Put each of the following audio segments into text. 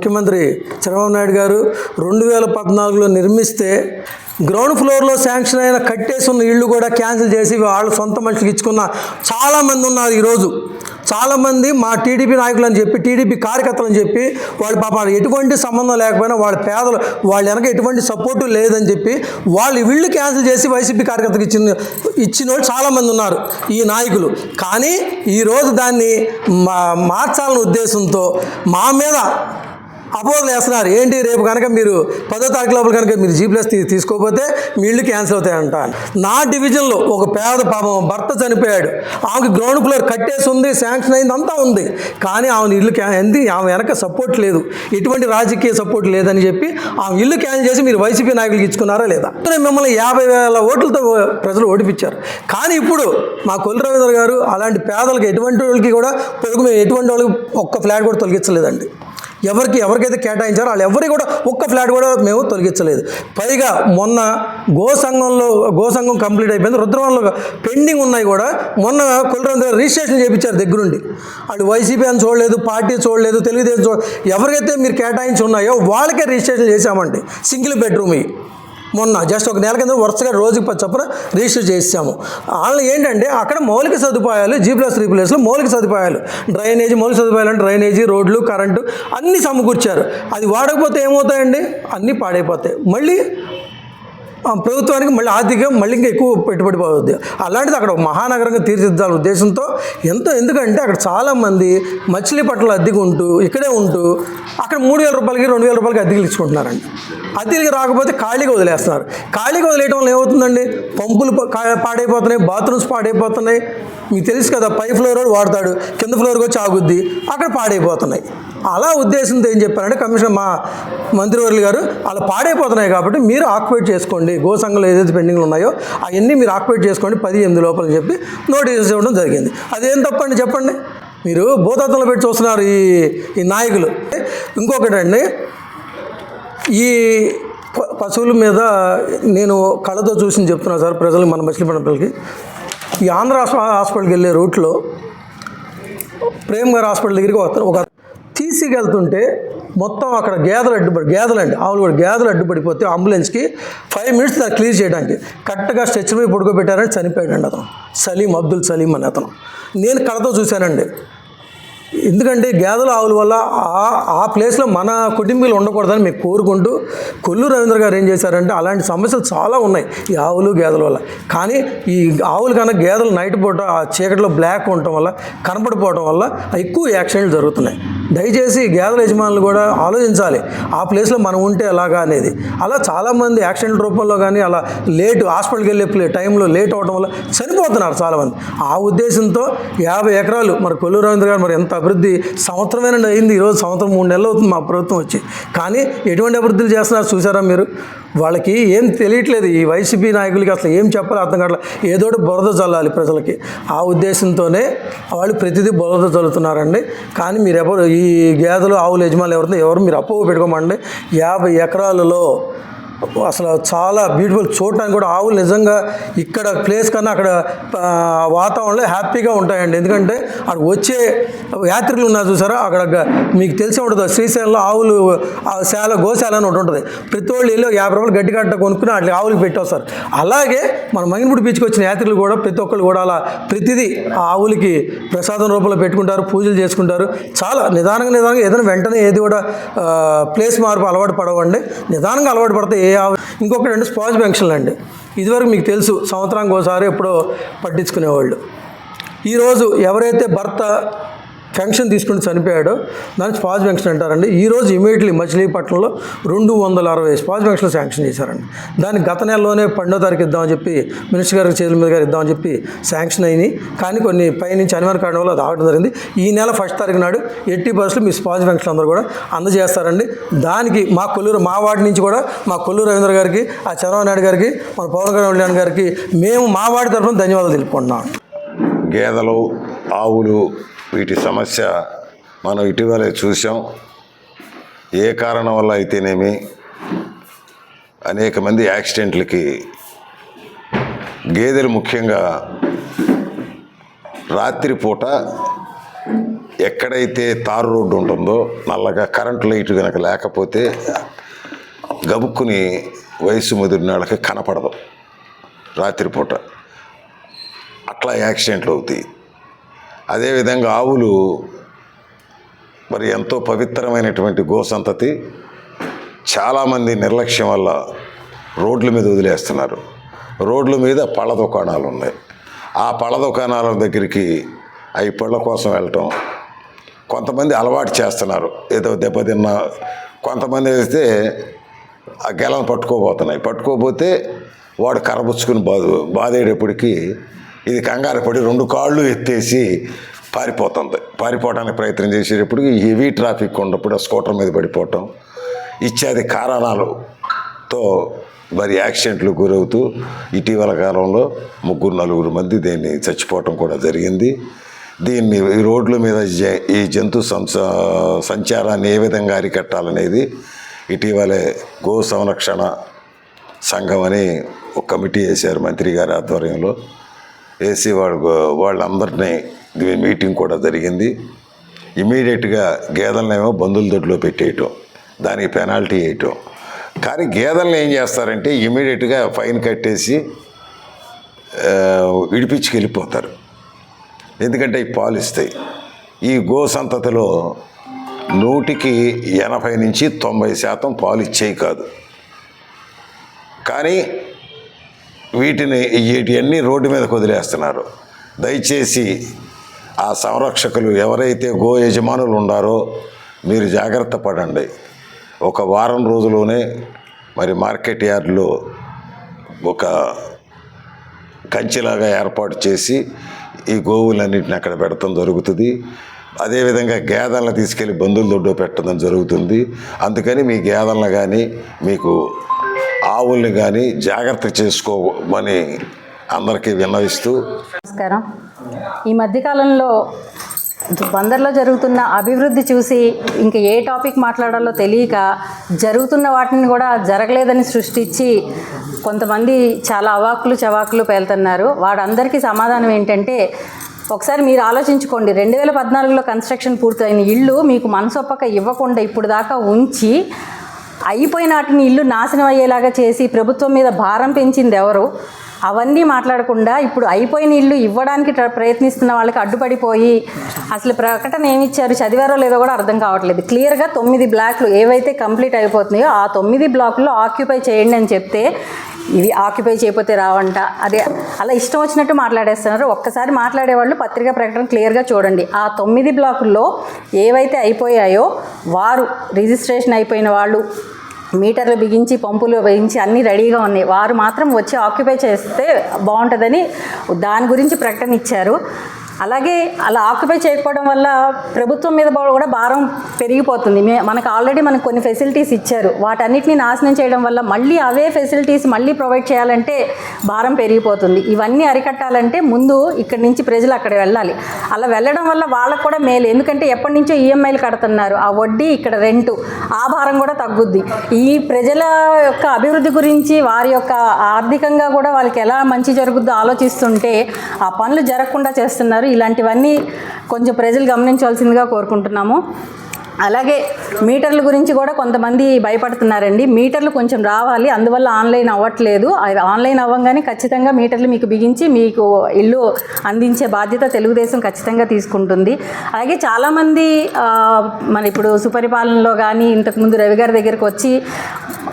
ముఖ్యమంత్రి చంద్రబాబు నాయుడు గారు రెండు వేల పద్నాలుగులో నిర్మిస్తే గ్రౌండ్ ఫ్లోర్లో శాంక్షన్ అయిన కట్టేసి ఉన్న ఇళ్ళు కూడా క్యాన్సిల్ చేసి వాళ్ళ సొంత మనుషులకు ఇచ్చుకున్న చాలామంది ఉన్నారు ఈరోజు. చాలామంది మా టీడీపీ నాయకులు అని చెప్పి టీడీపీ కార్యకర్తలు అని చెప్పి వాళ్ళు పాప ఎటువంటి సంబంధం లేకపోయినా వాళ్ళ పేదలు వాళ్ళ వెనక ఎటువంటి సపోర్టు లేదని చెప్పి వాళ్ళు వీళ్ళు క్యాన్సిల్ చేసి వైసీపీ కార్యకర్తలకు ఇచ్చిన ఇచ్చిన వాళ్ళు చాలామంది ఉన్నారు ఈ నాయకులు. కానీ ఈరోజు దాన్ని మా మార్చాలనే ఉద్దేశంతో మా మీద అపోజలు వేస్తున్నారు. ఏంటి? రేపు కనుక మీరు పదో తారీఖు లోపల కనుక మీరు జీ ప్లస్ తీసుకోకపోతే మీ ఇల్లు క్యాన్సిల్ అవుతాయంట. నా డివిజన్లో ఒక పేద పాపం భర్త చనిపోయాడు. ఆమెకి గ్రౌండ్ ఫ్లోర్ కట్టేసి ఉంది శాంక్షన్ అయింది అంతా ఉంది. కానీ ఆమె ఇల్లు క్యా ఎంది ఆమె వెనక సపోర్ట్ లేదు. ఎటువంటి రాజకీయ సపోర్ట్ లేదని చెప్పి ఆమె ఇల్లు క్యాన్సిల్ చేసి మీరు వైసీపీ నాయకులకు ఇచ్చుకున్నారా లేదా? మిమ్మల్ని యాభై వేల ఓట్లతో ప్రజలు ఓడిపించారు. కానీ ఇప్పుడు మా కొల్లు రవీంద్ర గారు అలాంటి పేదలకు ఎటువంటి వాళ్ళకి కూడా పొరుగు మేము ఎటువంటి వాళ్ళకి ఒక్క ఫ్లాట్ కూడా తొలగించలేదండి. ఎవరికి ఎవరికైతే కేటాయించారో వాళ్ళు ఎవరికి కూడా ఒక్క ఫ్లాట్ కూడా మేము తొలగించలేదు. పైగా మొన్న గోసంఘంలో గోసంఘం కంప్లీట్ అయిపోయింది. రుద్రవరంలో పెండింగ్ ఉన్నాయి కూడా. మొన్న కొలరంద రిజిస్ట్రేషన్ చేయించారు దగ్గరుండి. వాళ్ళు వైసీపీ అని చూడలేదు పార్టీ చూడలేదు తెలుగుదేశం చూడ ఎవరికైతే మీరు కేటాయించి ఉన్నాయో వాళ్ళకే రిజిస్ట్రేషన్ చేశామండి. సింగిల్ బెడ్రూమ్ మొన్న జస్ట్ ఒక నెల కింద వరుసగా రోజుకి పది చొప్పున రిజిస్టర్ చేసాము వాళ్ళు ఏంటంటే అక్కడ మౌలిక సదుపాయాలు జీ ప్లస్ త్రీ ప్లస్లో మౌలిక సదుపాయాలు. డ్రైనేజీ మౌలిక సదుపాయాలు అంటే డ్రైనేజీ రోడ్లు కరెంటు అన్నీ సమకూర్చారు. అది వాడకపోతే ఏమవుతాయండి? అన్నీ పాడైపోతాయి. మళ్ళీ ప్రభుత్వానికి మళ్ళీ ఆర్థికంగా మళ్ళీ ఇంకా ఎక్కువ పెట్టుబడి పోతుంది అలాంటిది అక్కడ ఒక మహానగరంగా తీర్చిదిద్దాలనే ఉద్దేశంతో ఎంతో ఎందుకంటే అక్కడ చాలామంది మచిలీపట్నంలో అద్దెకు ఉంటూ ఇక్కడే ఉంటూ అక్కడ మూడు వేల రూపాయలకి రెండు వేల రూపాయలకి అద్దెలు ఇచ్చుకుంటున్నారండి. అద్దెలకి రాకపోతే ఖాళీగా వదిలేస్తున్నారు. ఖాళీగా వదిలేయడం వల్ల ఏమవుతుందండి? పంపులు పాడైపోతున్నాయి బాత్రూమ్స్ పాడైపోతున్నాయి. మీకు తెలుసు కదా పై ఫ్లోర్ వాడు వాడతాడు కింద ఫ్లోర్కి వచ్చి ఆగుద్ది అక్కడ పాడైపోతున్నాయి. అలా ఉద్దేశంతో ఏం చెప్పారంటే కమిషనర్ మా మంత్రివర్యులు గారు అలా పాడైపోతున్నాయి కాబట్టి మీరు ఆక్యుపేట్ చేసుకోండి గోసంఘంలో ఏదైతే పెండింగ్లు ఉన్నాయో అవన్నీ మీరు ఆక్యుపేట్ చేసుకోండి పది ఎనిమిది లోపల చెప్పి నోటీస్ ఇవ్వడం జరిగింది. అదేం తప్పండి చెప్పండి? మీరు భూతత్వంలో పెట్టి చూస్తున్నారు ఈ ఈ నాయకులు. ఇంకొకటండి ఈ ప- పశువుల మీద నేను కళ్ళతో చూసి చెప్తున్నాను సార్ ప్రజలకు మన మచిలీపట్నం పిల్లలకి. ఈ ఆంధ్ర హాస్పిటల్కి వెళ్ళే రూట్లో ప్రేమ్ గారి హాస్పిటల్ దగ్గరికి ఒక ఒక తీసుకెళ్తుంటే మొత్తం అక్కడ గేదలు అడ్డుపడి గేదలు అండి ఆవులు కూడా గేదలు అడ్డుపడిపోతే అంబులెన్స్కి ఫైవ్ మినిట్స్ దాన్ని క్లియర్ చేయడానికి కరెక్ట్గా స్ట్రెచ్ మీద పడుకోబెట్టారని చనిపోయాడండి అతను. సలీం అబ్దుల్ సలీం అని అతను. నేను కళ్ళతో చూశానండి. ఎందుకంటే గేదెల ఆవుల వల్ల ఆ ఆ ప్లేస్లో మన కుటుంబీలు ఉండకూడదని మేము కోరుకుంటూ కొల్లు రవీంద్ర గారు ఏం చేశారంటే అలాంటి సమస్యలు చాలా ఉన్నాయి ఈ ఆవులు గేదెల వల్ల. కానీ ఈ ఆవులు కన్నా గేదెలు నైట్ పూట ఆ చీకటిలో బ్లాక్ ఉండటం వల్ల కనపడిపోవడం వల్ల ఎక్కువ యాక్సిడెంట్లు జరుగుతున్నాయి. దయచేసి గేదెల యజమానులు కూడా ఆలోచించాలి. ఆ ప్లేస్లో మనం ఉంటే ఎలాగా అనేది. అలా చాలామంది యాక్సిడెంట్ రూపంలో కానీ అలా లేట్ హాస్పిటల్కి వెళ్ళే టైంలో లేట్ అవడం వల్ల చనిపోతున్నారు చాలామంది. ఆ ఉద్దేశంతో యాభై ఎకరాలు మరి కొల్లు రవీంద్ర గారు మరి ఎంత అభివృద్ధి సంవత్సరమేనండి అయింది. ఈరోజు సంవత్సరం మూడు నెలలు అవుతుంది మా ప్రభుత్వం వచ్చి. కానీ ఎటువంటి అభివృద్ధులు చేస్తున్నారు చూసారా మీరు? వాళ్ళకి ఏం తెలియట్లేదు. ఈ వైసీపీ నాయకులకి అసలు ఏం చెప్పాలో అర్థం కావట్లేదు ఏదోటి బురద చల్లాలి ప్రజలకి. ఆ ఉద్దేశంతోనే వాళ్ళు ప్రతిదీ బురద చల్లుతున్నారండి కానీ మీరు ఎవరు ఈ ఈ గేదెలు ఆవులు యజమానులు ఎవరితో ఎవరు మీరు అప్పు పెట్టుకోమండి. యాభై ఎకరాలలో అసలు చాలా బ్యూటిఫుల్ చూడటానికి కూడా ఆవులు నిజంగా ఇక్కడ ప్లేస్ కన్నా అక్కడ వాతావరణంలో హ్యాపీగా ఉంటాయండి. ఎందుకంటే అక్కడ వచ్చే యాత్రికులు ఉన్నారు చూసారా? అక్కడ మీకు తెలిసే ఉంటుంది శ్రీశైలంలో ఆవులు ఆ శాల గోశాల అని ఒకటి ఉంటుంది. ప్రతి వాళ్ళు వెళ్ళి యాభై రూపాయలు గడ్డి కట్ట కొనుక్కుని అట్లా ఆవులకి పెట్టేస్తారు. అలాగే మన మంగినపూడి బీచ్కి వచ్చిన యాత్రికులు కూడా ప్రతి ఒక్కళ్ళు కూడా అలా ప్రతిదీ ఆ ఆవులకి ప్రసాదం రూపంలో పెట్టుకుంటారు పూజలు చేసుకుంటారు. చాలా నిదానంగా నిదానంగా ఏదైనా వెంటనే ఏది కూడా ప్లేస్ మార్పు అలవాటు పడవండి. నిదానంగా అలవాటు పడితే ఇంకొక రెండు ఇంకొకటి స్పాజ్ పెన్షన్లు అండి. ఇదివరకు మీకు తెలుసు సంవత్సరానికి ఒకసారి ఎప్పుడో పట్టించుకునేవాళ్ళు. ఈరోజు ఎవరైతే భర్త పెన్షన్ తీసుకుని చనిపోయాడు. దాన్ని స్పాజ్ పెన్షన్ అంటారండి. ఈరోజు ఇమీడియట్లీ మచిలీపట్నంలో రెండు వందల అరవై స్పాజ్ పెన్షన్లు శాంక్షన్ చేశారండి. దాన్ని గత నెలలోనే పన్నెండో తారీఖు ఇద్దామని చెప్పి మినిస్టర్ గారికి చేతుల మీద గారు ఇద్దామని చెప్పి శాంక్షన్ అయినాయి. కానీ కొన్ని పైనుంచి అనివార్య కారణం వల్ల అది ఆగడం జరిగింది. ఈ నెల ఫస్ట్ తారీఖు నాడు ఎట్టి పరిస్థితులు మీ స్పాజ్ పెన్షన్ అందరూ కూడా అందజేస్తారండి. దానికి మా కొల్లూరు మా వార్డు నుంచి కూడా మా కొల్లూరు రవీంద్ర గారికి ఆ చంద్రబాబు నాయుడు గారికి మన పవన్ కళ్యాణ్ గారికి మేము మా వాడి తరఫున ధన్యవాదాలు తెలుపుకుంటున్నాం. గేదెలు ఆవులు వీటి సమస్య మనం ఇటీవలే చూసాం ఏ కారణం వల్ల అయితేనేమి అనేక మంది యాక్సిడెంట్లకి గేదెలు ముఖ్యంగా రాత్రిపూట ఎక్కడైతే తారు రోడ్డు ఉంటుందో నల్లగా కరెంటు లైట్ కనుక లేకపోతే గబుక్కుని వయసు ముదిరిన వాళ్ళకి కనపడదు రాత్రిపూట. అట్లా యాక్సిడెంట్లు అవుతాయి. అదేవిధంగా ఆవులు మరి ఎంతో పవిత్రమైనటువంటి గోసంతతి చాలామంది నిర్లక్ష్యం వల్ల రోడ్ల మీద వదిలేస్తున్నారు. రోడ్ల మీద పళ్ళ దుకాణాలు ఉన్నాయి. ఆ పళ్ళ దుకాణాల దగ్గరికి అవి పళ్ళ కోసం వెళ్ళటం కొంతమంది అలవాటు చేస్తున్నారు. ఏదో దెబ్బతిన్న కొంతమంది వేస్తే ఆ గెలను పట్టుకోబోతున్నాయి. పట్టుకోపోతే వాడు కరబుచ్చుకుని బాధ బాధేటప్పటికీ ఇది కంగారు పడి రెండు కాళ్ళు ఎత్తేసి పారిపోతుంది. పారిపోవడానికి ప్రయత్నం చేసేటప్పుడు హెవీ ట్రాఫిక్ ఉన్నప్పుడు స్కూటర్ మీద పడిపోవటం ఇత్యాది కారణాలతో మరి యాక్సిడెంట్లు గురవుతూ ఇటీవల కాలంలో ముగ్గురు నలుగురు మంది దీన్ని చచ్చిపోవటం కూడా జరిగింది. దీన్ని ఈ రోడ్ల మీద ఈ జంతు సంస సంచారాన్ని ఏ విధంగా అరికట్టాలనేది ఇటీవలే గో సంరక్షణ సంఘం అని ఒక కమిటీ వేశారు మంత్రి గారి ఆధ్వర్యంలో. వేసి వాళ్ళు వాళ్ళందరినీ మీటింగ్ కూడా జరిగింది. ఇమీడియట్గా గేదెలనేమో బంధువుల దొడ్లో పెట్టేయటం దానికి పెనాల్టీ వేయటం. కానీ గేదెలను ఏం చేస్తారంటే ఇమీడియట్గా ఫైన్ కట్టేసి ఆ, విడిపించుకు వెళ్ళిపోతారు ఎందుకంటే ఈ పాలు ఇస్తాయి ఈ గో సంతతిలో నూటికి ఎనభై నుంచి తొంభై శాతం పాలు ఇచ్చేవి కాదు. కానీ వీటిని వీటివన్నీ రోడ్డు మీద వదిలేస్తున్నారు దయచేసి ఆ సంరక్షకులు ఎవరైతే గో యజమానులు ఉన్నారో మీరు జాగ్రత్త పడండి. ఒక వారం రోజులోనే మరి మార్కెట్ యార్డ్లో ఒక కంచెలాగా ఏర్పాటు చేసి ఈ గోవులన్నింటిని అక్కడ పెడతాం జరుగుతుంది. అదేవిధంగా గేదెలను తీసుకెళ్ళి బంధువుల దొడ్డు పెట్టడం జరుగుతుంది. అందుకని మీ గేదెలను కానీ మీకు ఆవుల్ని కానీ జాగ్రత్త చేసుకోమని అందరికీ విన్నవిస్తూ నమస్కారం. ఈ మధ్యకాలంలో బందర్లో జరుగుతున్న అభివృద్ధి చూసి ఇంక ఏ టాపిక్ మాట్లాడాలో తెలియక జరుగుతున్న వాటిని కూడా జరగలేదని సృష్టించి కొంతమంది చాలా అవాకులు చవాకులు పేలుతున్నారు. వాడందరికీ సమాధానం ఏంటంటే ఒకసారి మీరు ఆలోచించుకోండి. రెండు వేల పద్నాలుగులో కన్స్ట్రక్షన్ పూర్తయిన ఇల్లు మీకు మనసొప్పక ఇవ్వకుండా ఇప్పుడు దాకా ఉంచి అయిపోయిన వాటిని ఇల్లు నాశనం అయ్యేలాగా చేసి ప్రభుత్వం మీద భారం పెంచింది ఎవరు? అవన్నీ మాట్లాడకుండా ఇప్పుడు అయిపోయిన ఇల్లు ఇవ్వడానికి ప్రయత్నిస్తున్న వాళ్ళకి అడ్డుపడిపోయి అసలు ప్రకటన ఏమిచ్చారు? చదివారో లేదో కూడా అర్థం కావట్లేదు. క్లియర్గా తొమ్మిది బ్లాక్లు ఏవైతే కంప్లీట్ అయిపోతున్నాయో ఆ తొమ్మిది బ్లాక్లు ఆక్యుపై చేయండి అని చెప్తే ఇవి ఆక్యుపై చేయకపోతే రావంట. అదే అలా ఇష్టం వచ్చినట్టు మాట్లాడేస్తున్నారు. ఒక్కసారి మాట్లాడేవాళ్ళు పత్రికా ప్రకటన క్లియర్గా చూడండి. ఆ తొమ్మిది బ్లాకుల్లో ఏవైతే అయిపోయాయో వారు రిజిస్ట్రేషన్ అయిపోయిన వాళ్ళు మీటర్లు బిగించి పంపులు బిగించి అన్నీ రెడీగా ఉన్నాయి. వారు మాత్రం వచ్చి ఆక్యుపై చేస్తే బాగుంటుందని దాని గురించి ప్రకటన ఇచ్చారు. అలాగే అలా ఆక్యుపై చేయకపోవడం వల్ల ప్రభుత్వం మీద కూడా భారం పెరిగిపోతుంది. మే- మనకు ఆల్రెడీ మనకు కొన్ని ఫెసిలిటీస్ ఇచ్చారు. వాటన్నిటిని నాశనం చేయడం వల్ల మళ్ళీ అవే ఫెసిలిటీస్ మళ్ళీ ప్రొవైడ్ చేయాలంటే భారం పెరిగిపోతుంది. ఇవన్నీ అరికట్టాలంటే ముందు ఇక్కడి నుంచి ప్రజలు అక్కడ వెళ్ళాలి. అలా వెళ్ళడం వల్ల వాళ్ళకు కూడా మేలు. ఎందుకంటే ఎప్పటి నుంచో ఈఎంఐలు కడుతున్నారు. ఆ వడ్డీ ఇక్కడ రెంటు. ఆ భారం కూడా తగ్గుద్ది. ఈ ప్రజల యొక్క అభివృద్ధి గురించి వారి యొక్క ఆర్థికంగా కూడా వాళ్ళకి ఎలా మంచి జరుగుద్దో ఆలోచిస్తుంటే ఆ పనులు జరగకుండా చేస్తున్నారు. ఇలాంటివన్నీ కొంచెం ప్రజలు గమనించవలసిందిగా కోరుకుంటున్నాము. అలాగే మీటర్ల గురించి కూడా కొంతమంది భయపడుతున్నారండి. మీటర్లు కొంచెం రావాలి అందువల్ల ఆన్లైన్ అవ్వట్లేదు. అది ఆన్లైన్ అవ్వగానే ఖచ్చితంగా మీటర్లు మీకు బిగించి మీకు ఇల్లు అందించే బాధ్యత తెలుగుదేశం ఖచ్చితంగా తీసుకుంటుంది. అలాగే చాలామంది మన ఇప్పుడు సుపరిపాలనలో కానీ ఇంతకుముందు రవి గారి దగ్గరకు వచ్చి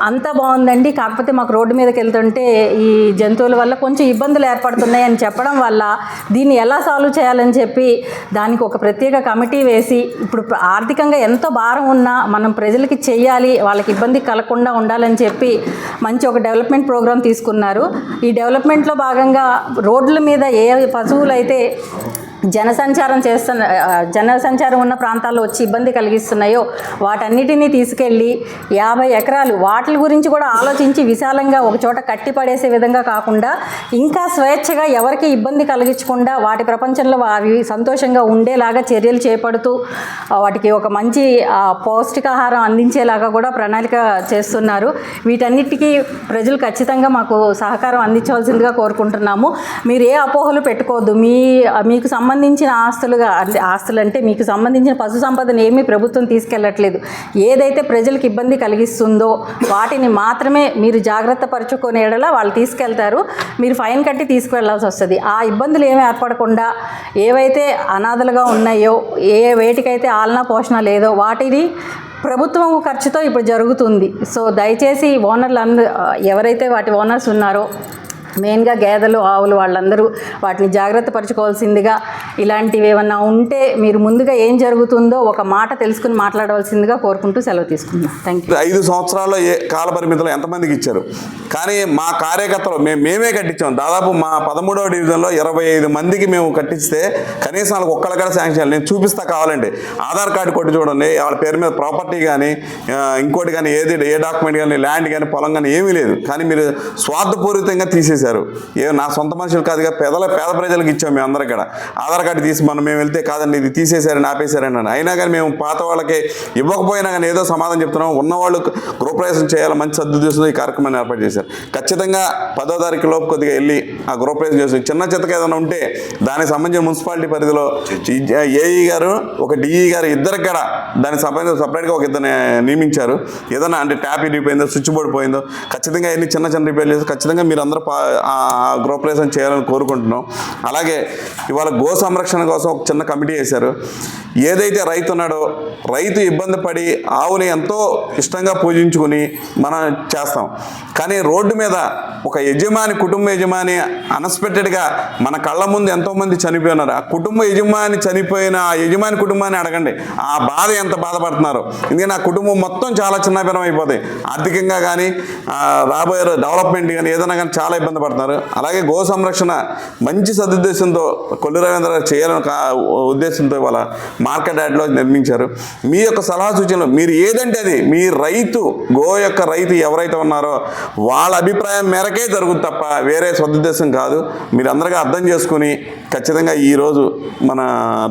అంతా బాగుందండి. కాకపోతే మాకు రోడ్డు మీదకి వెళ్తుంటే ఈ జంతువుల వల్ల కొంచెం ఇబ్బందులు ఏర్పడుతున్నాయి అని చెప్పడం వల్ల దీన్ని ఎలా సాల్వ్ చేయాలని చెప్పి దానికి ఒక ప్రత్యేక కమిటీ వేసి ఇప్పుడు ఆర్థికంగా ఎంతో భారం ఉన్నా మనం ప్రజలకి చేయాలి వాళ్ళకి ఇబ్బంది కలగకుండా ఉండాలని చెప్పి మంచి ఒక డెవలప్మెంట్ ప్రోగ్రామ్ తీసుకున్నారు. ఈ డెవలప్మెంట్లో భాగంగా రోడ్ల మీద ఏ పశువులు అయితే జనసంచారం చేస్తున్న జనసంచారం ఉన్న ప్రాంతాల్లో వచ్చి ఇబ్బంది కలిగిస్తున్నాయో వాటన్నిటినీ తీసుకెళ్ళి యాభై ఎకరాలు వాటి గురించి కూడా ఆలోచించి విశాలంగా ఒక చోట కట్టి పడేసే విధంగా కాకుండా ఇంకా స్వేచ్ఛగా ఎవరికి ఇబ్బంది కలిగించకుండా వాటి ప్రపంచంలో అవి సంతోషంగా ఉండేలాగా చర్యలు చేపడుతూ వాటికి ఒక మంచి పౌష్టికాహారం అందించేలాగా కూడా ప్రణాళిక చేస్తున్నారు. వీటన్నిటికీ ప్రజలు ఖచ్చితంగా మాకు సహకారం అందించవలసిందిగా కోరుకుంటున్నాము. మీరు ఏ అపోహలు పెట్టుకోవద్దు. మీ మీకు సంబంధించిన సంబంధించిన ఆస్తులుగా అంటే ఆస్తులు అంటే మీకు సంబంధించిన పశు సంపదను ఏమీ ప్రభుత్వం తీసుకెళ్ళట్లేదు. ఏదైతే ప్రజలకు ఇబ్బంది కలిగిస్తుందో వాటిని మాత్రమే మీరు జాగ్రత్త పరుచుకునే వాళ్ళు తీసుకెళ్తారు. మీరు ఫైన్ కట్టి తీసుకువెళ్ళాల్సి వస్తుంది. ఆ ఇబ్బందులు ఏమీ ఏర్పడకుండా ఏవైతే అనాథలుగా ఉన్నాయో ఏ వేటికైతే ఆలనా పోషణ లేదో వాటిని ప్రభుత్వం ఖర్చుతో ఇప్పుడు జరుగుతుంది. సో దయచేసి ఓనర్లు అందరూ ఎవరైతే వాటి ఓనర్స్ ఉన్నారో మెయిన్గా గేదెలు ఆవులు వాళ్ళందరూ వాటిని జాగ్రత్త పరచుకోవాల్సిందిగా ఇలాంటివి ఏమన్నా ఉంటే మీరు ముందుగా ఏం జరుగుతుందో ఒక మాట తెలుసుకుని మాట్లాడవలసిందిగా కోరుకుంటూ సెలవు తీసుకున్నాం థ్యాంక్ యూ ఐదు సంవత్సరాల్లో ఏ కాల పరిమితిలో ఎంతమందికి ఇచ్చారు? కానీ మా కార్యకర్తలు మేము మేమే కట్టించాం. దాదాపు మా పదమూడవ డివిజన్లో ఇరవై ఐదు మందికి మేము కట్టిస్తే కనీసం వాళ్ళకి ఒక్కళ్ళకడ శాంక్షన్ నేను చూపిస్తా కావాలండి. ఆధార్ కార్డు కొట్టి చూడండి. వాళ్ళ పేరు మీద ప్రాపర్టీ కానీ ఇంకోటి కానీ ఏది ఏ డాక్యుమెంట్ కానీ ల్యాండ్ కానీ పొలం కానీ ఏమీ లేదు. కానీ మీరు స్వార్థపూరితంగా తీసేసారు తీసేశారు ఏ నా సొంత మనుషులు కాదుగా పేదల పేద ప్రజలకు ఇచ్చాం మేము అందరం ఇక్కడ ఆధార్ కార్డు తీసి మనం మేము వెళ్తే కాదండి ఇది తీసేశారని ఆపేశారని అని అయినా కానీ మేము పాత వాళ్ళకి ఇవ్వకపోయినా కానీ ఏదో సమాధానం చెప్తున్నాం. ఉన్నవాళ్ళు గృహప్రవేశం చేయాలి మంచి సద్దుదేశంతో ఈ కార్యక్రమాన్ని ఏర్పాటు చేశారు. ఖచ్చితంగా పదో తారీఖు లోపు కొద్దిగా వెళ్ళి ఆ గృహప్రవేశం చేసి చిన్న చితక ఏదైనా ఉంటే దానికి సంబంధించిన మున్సిపాలిటీ పరిధిలో ఏఈ గారు ఒక డిఈ గారు ఇద్దరు కూడా దానికి సంబంధించిన సపరేట్గా ఒక ఇద్దరిని నియమించారు. ఏదైనా అంటే ట్యాప్ ఇరిగిపోయిందో స్విచ్ బోర్డు పోయిందో ఖచ్చితంగా ఎన్ని చిన్న చిన్న రిపేర్ చేసి ఖచ్చితంగా మీరు అందరూ పా- ఆ గృహప్రవేశం చేయాలని కోరుకుంటున్నాం. అలాగే ఇవాళ గో సంరక్షణ కోసం ఒక చిన్న కమిటీ వేశారు. ఏదైతే రైతు ఉన్నాడో రైతు ఇబ్బంది పడి ఆవుని ఎంతో ఇష్టంగా పూజించుకుని మనం చేస్తాం. కానీ రోడ్డు మీద ఒక యజమాని కుటుంబ యజమాని అన్ఎక్స్పెక్టెడ్గా మన కళ్ళ ముందు ఎంతోమంది చనిపోయినారు. ఆ కుటుంబ యజమాని చనిపోయిన ఆ యజమాని కుటుంబాన్ని అడగండి. ఆ బాధ ఎంత బాధపడుతున్నారు? ఎందుకంటే ఆ కుటుంబం మొత్తం చాలా చిన్నపీనం అయిపోతాయి ఆర్థికంగా కానీ రాబోయే డెవలప్మెంట్ కానీ ఏదైనా కానీ చాలా ఇబ్బంది పడుతున్నారు. అలాగే గో సంరక్షణ మంచి సదుద్దేశంతో కొల్లు రవీంద్ర గారు చేయాలని ఉద్దేశంతో ఇవాళ మార్కెట్ యార్డ్లో నిర్మించారు. మీ యొక్క సలహా సూచనలు మీరు ఏదంటే అది మీ రైతు గో యొక్క రైతు ఎవరైతే ఉన్నారో వాళ్ళ అభిప్రాయం మేరకే జరుగుతుంది తప్ప వేరే సదుద్దేశం కాదు. మీరు అర్థం చేసుకుని ఖచ్చితంగా ఈరోజు మన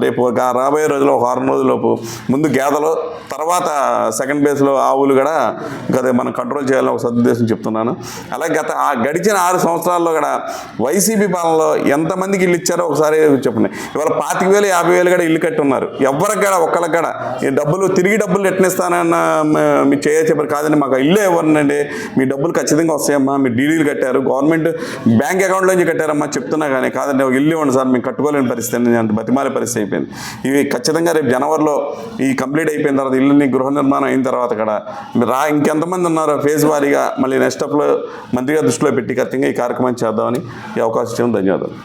రేపు ఒక రాబోయే రోజుల్లో ఒక వారం రోజులలోపు ముందు గేదెలు తర్వాత సెకండ్ బేస్లో ఆవులు కూడా గదే మనం కంట్రోల్ చేయాలని ఒక సదుద్దేశం చెప్తున్నాను. అలాగే గత ఆ గడిచిన ఆరు సంవత్సరాల్లో కూడా వైసీపీ పాలనలో ఎంతమందికి ఇల్లు ఇచ్చారో ఒకసారి చెప్పండి. ఇవాళ పాతిక వేలు యాభై వేలు కూడా ఇల్లు కట్టి ఉన్నారు ఎవరికి కూడా కూడా. ఈ డబ్బులు తిరిగి డబ్బులు ఎట్నిస్తానన్న మీ చేయ కాదండి మాకు ఇల్లు ఇవ్వనండి. మీ డబ్బులు ఖచ్చితంగా వస్తాయమ్మా. మీరు డీడీలు కట్టారు. గవర్నమెంట్ బ్యాంక్ అకౌంట్ అకౌంట్లోంచి కట్టారమ్మా చెప్తున్నా కానీ కాదండి ఇల్లు ఇవ్వండి సార్ మేము కట్టుకోలేని పరిస్థితి అంత అంటే బతిమాలే పరిస్థితి అయిపోయింది. ఇవి ఖచ్చితంగా రేపు జనవరిలో ఈ కంప్లీట్ అయిపోయిన తర్వాత ఇల్లుని గృహ నిర్మాణం అయిన తర్వాత కూడా రా ఇంకెంతమంది ఉన్నారో ఫేజ్ వారీగా మళ్ళీ నెక్స్ట్ అప్లో మంత్రిగా దృష్టిలో పెట్టి ఖచ్చితంగా ఈ కార్యక్రమం చేద్దామని ఈ అవకాశం ఇచ్చాము ధన్యవాదాలు.